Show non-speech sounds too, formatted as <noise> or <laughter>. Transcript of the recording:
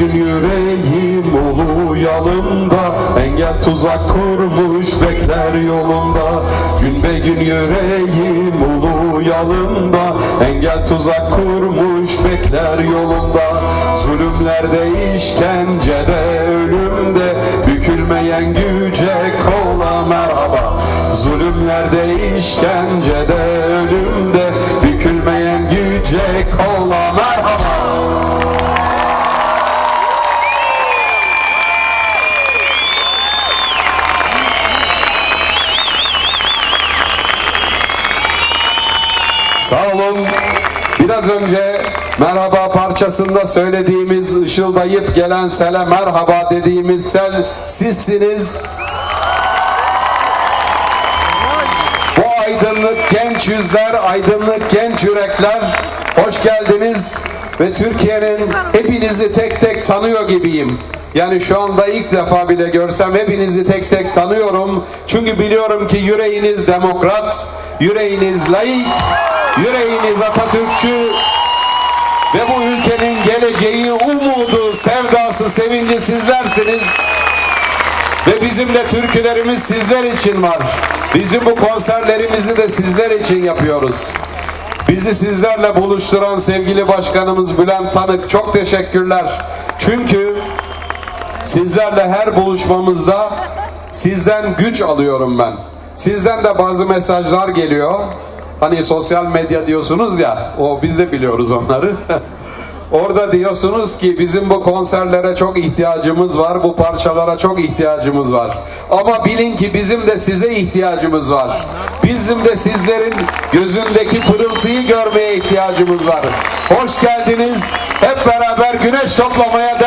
gün yüreğim ulu yalımda Engel tuzak kurmuş bekler yolumda Gün be gün yüreğim ulu yalımda Engel tuzak kurmuş bekler yolumda Zulümlerde işkencede ölümde Bükülmeyen güce kola merhaba. Zulümlerde işkencede Sağ olun. Biraz önce merhaba parçasında söylediğimiz ışıldayıp gelen sele merhaba dediğimiz sel sizsiniz. Bu aydınlık genç yüzler, aydınlık genç yürekler hoş geldiniz ve Türkiye'nin hepinizi tek tek tanıyor gibiyim. Yani şu anda ilk defa bile görsem hepinizi tek tek tanıyorum. Çünkü biliyorum ki yüreğiniz demokrat, yüreğiniz laik, yüreğiniz Atatürkçü ve bu ülkenin geleceği, umudu, sevdası, sevinci sizlersiniz. Ve bizim de türkülerimiz sizler için var. Bizim bu konserlerimizi de sizler için yapıyoruz. Bizi sizlerle buluşturan sevgili başkanımız Bülent Tanık çok teşekkürler. Çünkü sizlerle her buluşmamızda sizden güç alıyorum ben. Sizden de bazı mesajlar geliyor. Hani sosyal medya diyorsunuz ya, o biz de biliyoruz onları. <laughs> Orada diyorsunuz ki bizim bu konserlere çok ihtiyacımız var, bu parçalara çok ihtiyacımız var. Ama bilin ki bizim de size ihtiyacımız var. Bizim de sizlerin gözündeki pırıltıyı görmeye ihtiyacımız var. Hoş geldiniz. Hep beraber güneş toplamaya